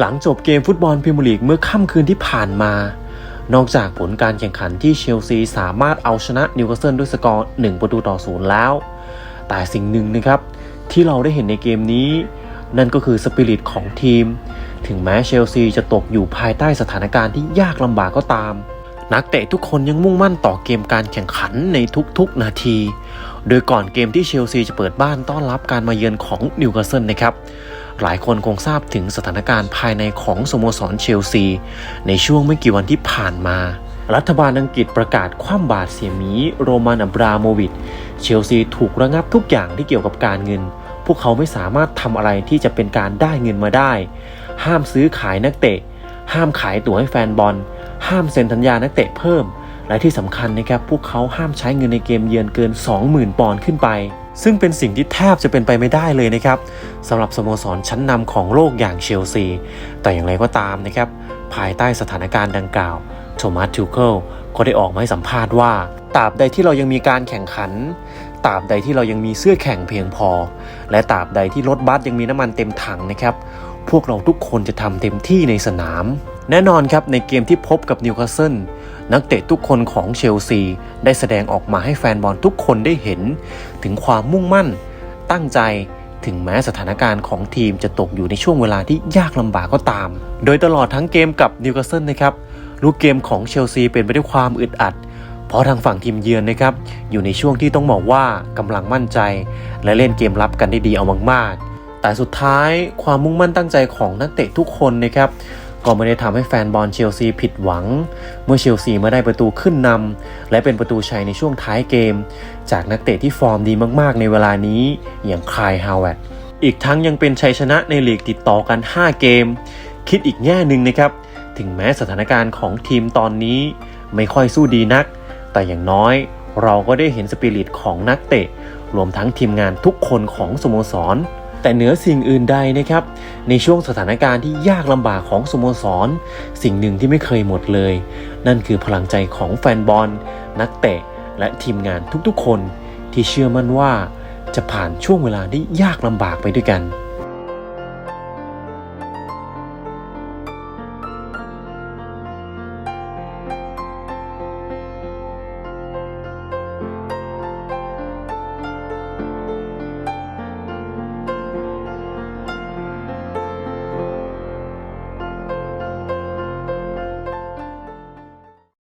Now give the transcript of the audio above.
หลังจบเกมฟุตบอลพรีเมียร์ลีกเมื่อค่ำคืนที่ผ่านมา นอกจากผลการแข่งขันที่เชลซีสามารถเอาชนะนิวคาสเซิลด้วยสกอร์ 1 ประตูต่อศูนย์แล้ว แต่สิ่งหนึ่งนะครับ ที่เราได้เห็นในเกมนี้ นั่นก็คือสปิริตของทีม ถึงแม้เชลซีจะตกอยู่ภายใต้สถานการณ์ที่ยากลำบากก็ตาม นักเตะทุกคนยังมุ่งมั่นต่อเกมการแข่งขันในทุกๆนาที โดยก่อนเกมที่เชลซีจะเปิดบ้านต้อนรับการมาเยือนของนิวคาสเซิลนะครับ หลายคนคงทราบถึงสถานการณ์ภายในของสโมสรเชลซี ในช่วงไม่กี่วันที่ผ่านมา รัฐบาลอังกฤษประกาศคว่ำบาตรเสียหมีโรมันอับราโมวิชเชลซีถูกระงับทุกอย่างที่เกี่ยวกับการเงิน พวกเขาไม่สามารถทำอะไรที่จะเป็นการได้เงินมาได้ ห้ามซื้อขายนักเตะ ห้ามขายตั๋วให้แฟนบอล ห้ามเซ็นสัญญานักเตะเพิ่ม และที่สำคัญนะครับพวกเขาห้ามใช้เงินในเกมเยือนเกิน 20,000 ปอนด์ขึ้นไป ซึ่งเป็นสิ่งที่แทบจะเป็นไปไม่ได้เลยนะครับสำหรับสโมสรชั้นนำของโลกอย่างเชลซี แต่อย่างไรก็ตามนะครับ ภายใต้สถานการณ์ดังกล่าว โทมัสทูเคิลก็ได้ออกมาให้สัมภาษณ์ว่าตราบใดที่เรายังมีการแข่งขันตราบใดที่เรายังมีเสื้อแข่งเพียงพอ และตราบใดที่รถบัสยังมีน้ำมันเต็มถังนะครับ พวกเราทุกคนจะทำเต็มที่ในสนาม แน่นอนครับในเกมที่พบกับนิวคาสเซิลนักเตะทุกคนของเชลซี ได้แสดงออกมาให้แฟนบอลทุกคนได้เห็น ถึงความมุ่งมั่น ตั้งใจถึงแม้สถานการณ์ของทีมจะตกอยู่ในช่วงเวลาที่ยากลำบากก็ตาม โดยตลอดทั้งเกมกับนิวคาสเซิลนะครับลูกเกมของเชลซีเป็นไปด้วยความอึดอัด เพราะทางฝั่งทีมเยือนนะครับ อยู่ในช่วงที่ต้องบอกว่ากำลังมั่นใจ และเล่นเกมรับกันได้ดีเอามากๆ แต่สุดท้ายความมุ่งมั่นตั้งใจของนักเตะทุกคนนะครับก็ไม่ได้ทำให้แฟนบอลเชลซีผิดหวัง เมื่อเชลซีมาได้ประตูขึ้นนำและเป็นประตูชัยในช่วงท้ายเกม จากนักเตะที่ฟอร์มดีมากๆ ในเวลานี้อย่างคายฮาวเวร์ดอีกทั้งยังเป็นชัยชนะในลีกติดต่อกัน 5 เกม คิดอีกแง่หนึ่งนะครับ ถึงแม้สถานการณ์ของทีมตอนนี้ไม่ค่อยสู้ดีนัก แต่อย่างน้อยเราก็ได้เห็นสปิริตของนักเตะ รวมทั้งทีมงานทุกคนของสโมสร แต่เหนือสิ่งอื่นใดนะครับ ในช่วงสถานการณ์ที่ยากลำบากของสโมสร สิ่งหนึ่งที่ไม่เคยหมดเลย นั่นคือพลังใจของแฟนบอล นักเตะ และทีมงานทุกๆคน ที่เชื่อมั่นว่าจะผ่านช่วงเวลาที่ยากลำบากไปด้วยกัน